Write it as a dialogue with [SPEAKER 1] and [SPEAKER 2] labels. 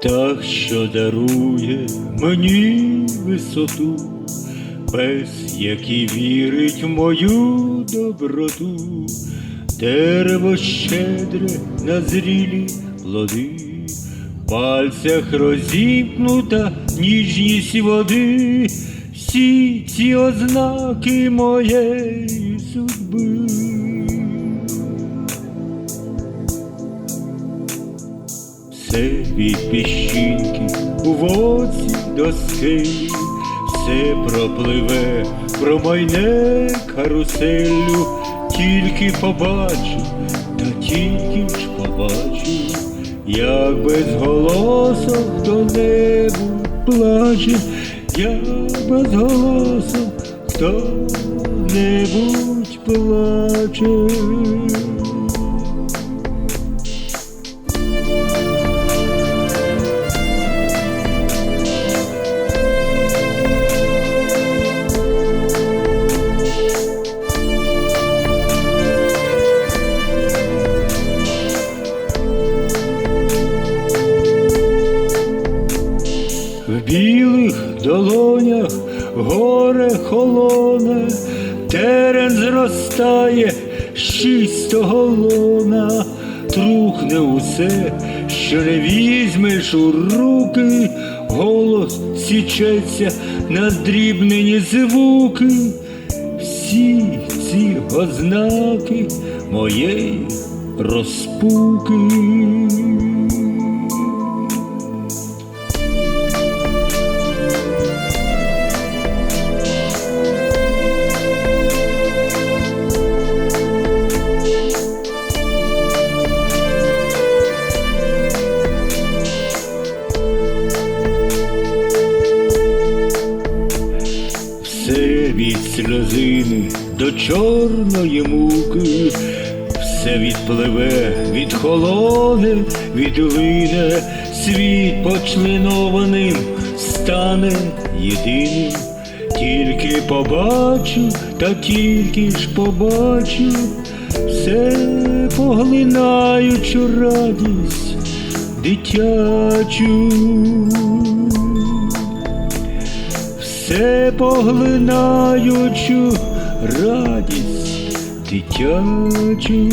[SPEAKER 1] птах, що дарує мені висоту, пес, який вірить в мою доброту, дерево щедре на зрілі плоди, в пальцях розіпнута ніжність води, всі ці ознаки моєї судьби. Все від піщинки у воці до скелі, все пропливе, промайне каруселю, тільки побачу, та тільки ж побачу, як безголосо хто-небудь плаче, як безголосо хто-небудь плаче. Білих долонях горе холоне, терен зростає чистого лона, трухне усе, що не візьмеш у руки, голос січеться на дрібнені звуки, всі ці ознаки моєї розпуки. Від сльозини до чорної муки, все відпливе, відхолоне, відлине, світ почленованим стане єдиним, тільки побачу, та тільки ж побачу, все поглинаючу радість дитячу все поглинаючу радість дитячу.